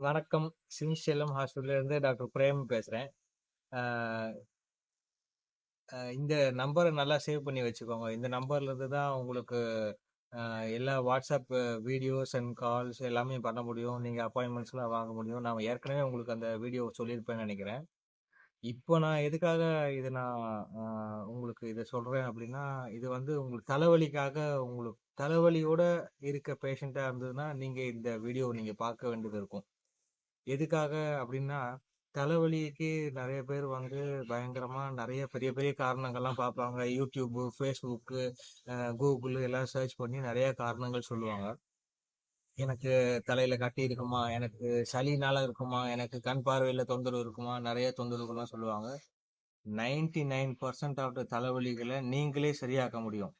வணக்கம் சினிசேலம் ஹாஸ்பிட்டல்லேருந்து doctor frame பேசுகிறேன் இந்த நம்பரை நல்லா சேவ் பண்ணி வச்சுக்கோங்க. இந்த நம்பர்லேருந்து தான் உங்களுக்கு எல்லா வாட்ஸ்அப் வீடியோஸ் அண்ட் கால்ஸ் எல்லாமே பண்ண முடியும். நீங்கள் அப்பாயின்மெண்ட்ஸ்லாம் வாங்க முடியும். நான் ஏற்கனவே உங்களுக்கு அந்த வீடியோ சொல்லியிருப்பேன்னு நினைக்கிறேன் இப்போ நான் எதுக்காக இது நான் உங்களுக்கு இதை சொல்கிறேன் அப்படின்னா இது வந்து உங்களுக்கு தலைவலிக்காக உங்களுக்கு தலைவலியோட இருக்க பேஷண்ட்டாக இருந்ததுன்னா, நீங்கள் இந்த வீடியோ நீங்கள் பார்க்க வேண்டியது இருக்கும். எதுக்காக அப்படின்னா தலைவலிக்கு நிறைய பேர் வந்து பயங்கரமா நிறைய பெரிய பெரிய காரணங்கள்லாம் பார்ப்பாங்க. யூடியூப்பு ஃபேஸ்புக்கு கூகுள் எல்லாம் சர்ச் பண்ணி நிறைய காரணங்கள் சொல்லுவாங்க. எனக்கு தலையில கட்டி இருக்குமா? எனக்கு சளினால இருக்குமா? எனக்கு கண் பார்வையில தொந்தரவு இருக்குமா? நிறைய தொந்தரவுகள்லாம் சொல்லுவாங்க. 99% ஆஃப் த தலைவலிகளை நீங்களே சரியாக்க முடியும்.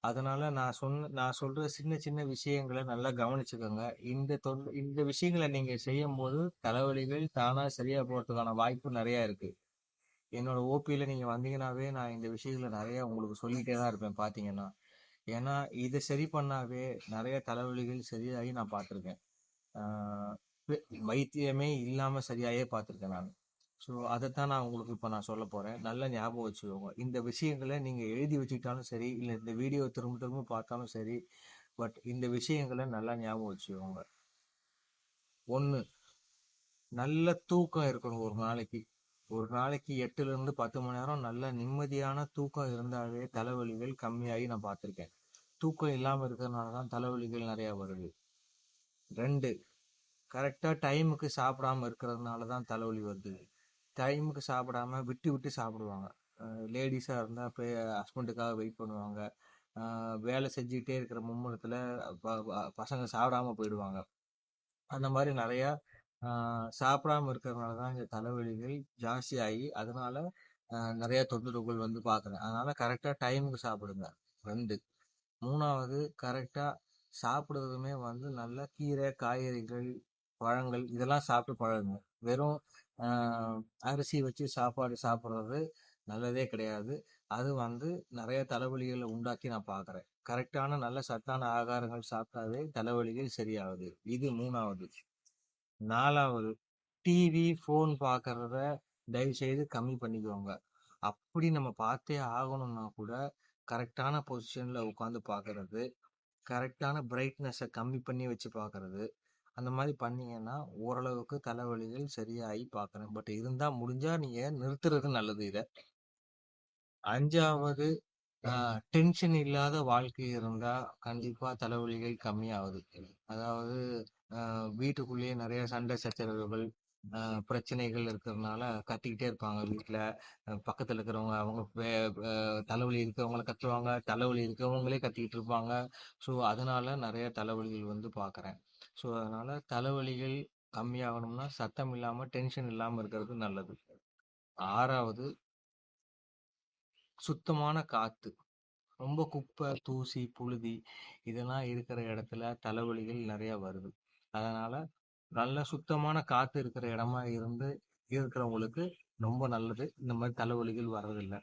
அதனால நான் சொன்ன நான் சொல்ற சின்ன சின்ன விஷயங்களை நல்லா கவனிச்சுக்கோங்க இந்த தொன் இந்த விஷயங்கள நீங்க செய்யும்போது தலைவலிகள் தானா சரியா போறதுக்கான வாய்ப்பு நிறைய இருக்கு. என்னோட ஓபியில நீங்க வந்தீங்கன்னாவே, நான் இந்த விஷயங்கள நிறைய உங்களுக்கு சொல்லிட்டே தான் இருப்பேன் பார்த்தீங்கன்னா. ஏன்னா, இதை சரி பண்ணாவே நிறைய தலைவலிகள் சரியாகி நான் பார்த்துருக்கேன். வைத்தியமே இல்லாம சரியாயே பார்த்துருக்கேன் நான் ஸோ, அதைத்தான் நான் உங்களுக்கு இப்ப நான் சொல்ல போறேன். நல்லா ஞாபகம் வச்சுக்கோங்க. இந்த விஷயங்களை நீங்க எழுதி வச்சுக்கிட்டாலும் சரி, இல்ல இந்த வீடியோ திரும்ப திரும்ப பார்த்தாலும் சரி, பட் இந்த விஷயங்களை நல்லா ஞாபகம் வச்சுக்கோங்க. ஒன்று நல்ல தூக்கம் இருக்கணும் ஒரு நாளைக்கு. ஒரு நாளைக்கு 8லிருந்து 10 மணி நேரம் நல்ல நிம்மதியான தூக்கம் இருந்தாலே தலைவலிகள் கம்மியாகி நான் பார்த்துருக்கேன். தூக்கம் இல்லாம இருக்கிறதுனால தான் தலைவலிகள் நிறையா வருது. ரெண்டு கரெக்டாக டைமுக்கு சாப்பிடாம இருக்கிறதுனால தான் தலைவலி வருது. டைமுக்கு சாப்பிடாம விட்டு விட்டு சாப்பிடுவாங்க. லேடிஸாக இருந்தால் இருந்தா போய் ஹஸ்பண்டுக்காக வெயிட் பண்ணுவாங்க. வேலை செஞ்சுக்கிட்டே இருக்கிற மும்முரத்தில் ப பசங்க சாப்பிடாம போயிடுவாங்க. அந்த மாதிரி நிறையா சாப்பிடாம இருக்கிறதுனால தான் இந்த தலைவலிகள் ஜாஸ்தியாகி, அதனால நிறையா தொந்தரவுகள் வந்து பார்க்குறேன். அதனால் கரெக்டாக டைமுக்கு சாப்பிடுங்க. ரெண்டு மூணாவது கரெக்டாக சாப்பிடுறதுமே வந்து நல்ல கீரை, காய்கறிகள், பழங்கள் இதெல்லாம் சாப்பிட்டு பழகுங்க. வெறும் அரிசி வச்சு சாப்பாடு சாப்பிட்றது நல்லதே கிடையாது. அது வந்து நிறைய தலைவலிகளை உண்டாக்கி நான் பார்க்குறேன். கரெக்டான நல்ல சத்தான ஆகாரங்கள் சாப்பிட்டாவே தலைவலிகள் சரியாகுது. இது 3வது. 4வது டிவி, ஃபோன் பார்க்கறத தயவுசெய்து கம்மி பண்ணிக்கோங்க. அப்படி நம்ம பார்த்தே ஆகணும்னா கூட, கரெக்டான பொசிஷனில் உட்காந்து பார்க்கறது, கரெக்டான பிரைட்னஸை கம்மி பண்ணி வச்சு பார்க்கறது, அந்த மாரி பண்ணீங்கன்னா, ஓரளவுக்கு தலைவலிகள் சரியாகி பார்க்குறேன். பட் இருந்தா முடிஞ்சா நீங்க நிறுத்துறது நல்லது இத. 5வது அ டென்ஷன் இல்லாத வாழ்க்கை இருந்தா கண்டிப்பா தலைவலிகள் கம்மியாகுது. அதாவது வீட்டுக்குள்ளேயே நெறைய சண்டை சச்சரவுகள், பிரச்சனைகள் இருக்கிறதுனால கத்திக்கிட்டே இருப்பாங்க வீட்ல. அ பக்கத்துல இருக்கிறவங்க அவங்க தலைவலி இருக்கிறவங்கள கத்துவாங்க. தலைவலி இருக்கிறவங்களே கத்திக்கிட்டு இருப்பாங்க. ஸோ, அதனால நெறைய தலைவலிகள் வந்து பார்க்குறேன். ஸோ, அதனால தலைவலிகள் கம்மியாகணும்னா சத்தம் இல்லாம, டென்ஷன் இல்லாம இருக்கிறது நல்லது. 6வது சுத்தமான காத்து. ரொம்ப குப்பை, தூசி, புழுதி இதெல்லாம் இருக்கிற இடத்துல தலைவலிகள் நெறைய வருது. அதனால நல்ல சுத்தமான காத்து இருக்கிற இடமா இருந்து இருக்கிறவங்களுக்கு ரொம்ப நல்லது. இந்த மாரி தலைவலிகள் வர்றதில்ல.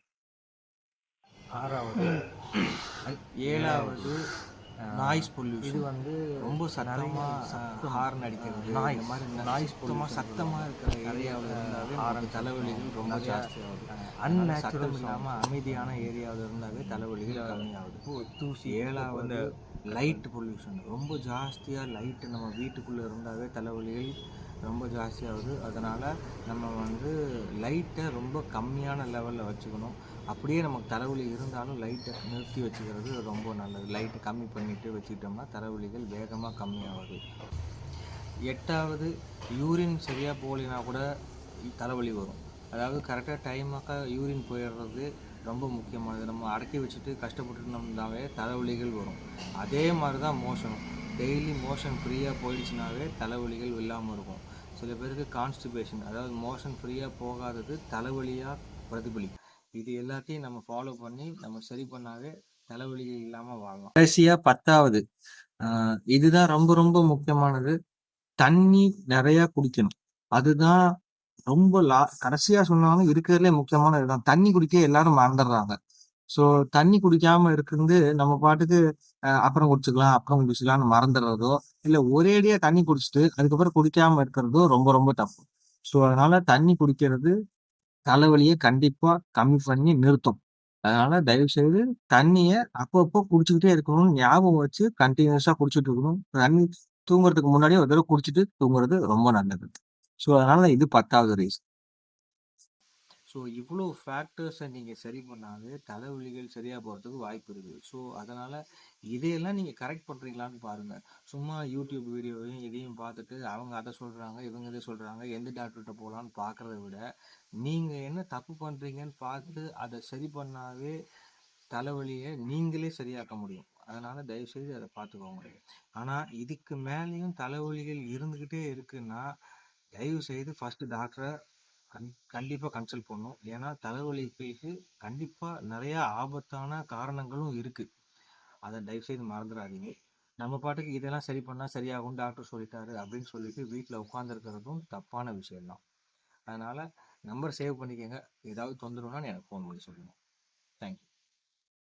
6வது அ 7வது அ நாய்ஸ் இது பொல்யூஷன். வந்து ரொம்ப சத்தமா நெறைய அ சத்தம் ஹார்ன் அடிக்கிறது, நாய்ஸ் மாரி நாய்ஸ் பொல்யூஷன் சத்தமா சொல்லுவாங்க. இருக்கிற ஏரியாவுல இருந்தாவே ஹாரன் தலைவலிகள் ரொம்ப ஜாஸ்தியாகுது. அன்நேச்சுரல் சத்தம் இல்லாம சவுண்ட்ஸ் அமைதியான ஏரியாவுல இருந்தாவே தலைவலிகள் கம்மியாகுது. தூசி, 7வது லைட் பொல்யூஷன். ரொம்ப ஜாஸ்தியா லைட் நம்ம வீட்டுக்குள்ள இருந்தாவே தலைவலிகள் ரொம்ப ஜாஸ்தியாகுது. அதனால நம்ம வந்து லைட்ட ரொம்ப கம்மியான லெவல்ல வச்சுக்கணும். அப்படியே நமக்கு தலைவலி இருந்தாலும் லைட்டை நிறுத்தி வச்சுக்கிறது ரொம்ப நல்லது. லைட்டை கம்மி பண்ணிவிட்டு வச்சுக்கிட்டோம்னா தலைவலிகள் வேகமாக கம்மியாகுது. எட்டாவது யூரின் சரியாக போகலினா கூட தலைவலி வரும். அதாவது கரெக்டாக டைமாக யூரின் போயிடுறது ரொம்ப முக்கியமானது. நம்ம அடக்கி வச்சுட்டு கஷ்டப்பட்டுட்டு தலைவலிகள் வரும். அதே மாதிரி தான் மோஷனும். டெய்லி மோஷன் ஃப்ரீயாக போயிடுச்சுனாவே தலைவலிகள் இல்லாமல் இருக்கும். சில பேருக்கு கான்ஸ்டிபேஷன் அதாவது மோஷன் ஃப்ரீயாக போகாதது தலைவலியாக பிரதிபலிக்கும். இது எல்லாத்தையும் நம்ம ஃபாலோ பண்ணி நம்ம சரி பண்ணாவே தலைவலிகள் இல்லாம வாழலாம். கடைசியா பத்தாவது இதுதான் ரொம்ப ரொம்ப முக்கியமானது. தண்ணி நிறைய குடிக்கணும். அதுதான் ரொம்ப லா கடைசியா சொன்னாலும் இருக்கிறதுலே முக்கியமான இதுதான். தண்ணி குடிக்க எல்லாரும் மறந்துடுறாங்க. ஸோ, தண்ணி குடிக்காம இருக்குது நம்ம பாட்டுக்கு அப்புறம் குடிச்சுக்கலாம் அப்புறம் குடிச்சுக்கலாம்னு மறந்துடுறதோ இல்லை ஒரேடியா தண்ணி குடிச்சிட்டு அதுக்கப்புறம் குடிக்காம இருக்கிறதோ ரொம்ப ரொம்ப தப்பு ஸோ அதனால தண்ணி குடிக்கிறது தலைவலியை கண்டிப்பா கம்மி பண்ணி நிறுத்தும். அதனால தயவு செய்து தண்ணிய அப்பப்போ குடிச்சுக்கிட்டே இருக்கணும் ஞாபகம் வச்சு கண்டினியூஸா குடிச்சிட்டு இருக்கணும். தண்ணி தூங்குறதுக்கு முன்னாடியே ஒரு தடவை குடிச்சிட்டு தூங்குறது ரொம்ப நல்லது. ஸோ அதனால இது பத்தாவது ரீசன் ஸோ இவ்வளோ ஃபேக்டர்ஸை நீங்கள் சரி பண்ணாலே தலைவலிகள் சரியாக போகிறதுக்கு வாய்ப்பு இருக்குது. ஸோ அதனால் இதையெல்லாம் நீங்கள் கரெக்ட் பண்ணுறீங்களான்னு பாருங்கள் சும்மா யூடியூப் வீடியோவையும் இதையும் பார்த்துட்டு அவங்க அதை சொல்கிறாங்க இவங்க இதை சொல்கிறாங்க எந்த டாக்டர்கிட்ட போகலான்னு பார்க்குறத விட நீங்கள் என்ன தப்பு பண்ணுறீங்கன்னு பார்த்து அதை சரி பண்ணாவே தலைவலியை நீங்களே சரியாக்க முடியும். அதனால் தயவுசெய்து அதை பார்த்துக்கோங்க. ஆனால் இதுக்கு மேலேயும் தலைவலிகள் இருந்துக்கிட்டே இருக்குன்னா தயவு செய்து டாக்டரை கண் கண்டிப்பாக கன்சல்ட் பண்ணணும். ஏன்னா தலைவலிக்கு கண்டிப்பாக நிறையா ஆபத்தான காரணங்களும் இருக்குது அதை தயவுசெய்து மறந்துடாதீங்க. நம்ம பாட்டுக்கு இதெல்லாம் சரி பண்ணால் சரியாகும் டாக்டர் சொல்லிட்டாரு அப்படின்னு சொல்லிட்டு வீட்டில் உட்காந்துருக்கிறதும் தப்பான விஷயம்தான். அதனால் நம்பர் சேவ் பண்ணிக்கோங்க. ஏதாவது தொந்தரவுனா எனக்கு ஃபோன் பண்ணி சொல்லுங்கள் தேங்க்யூ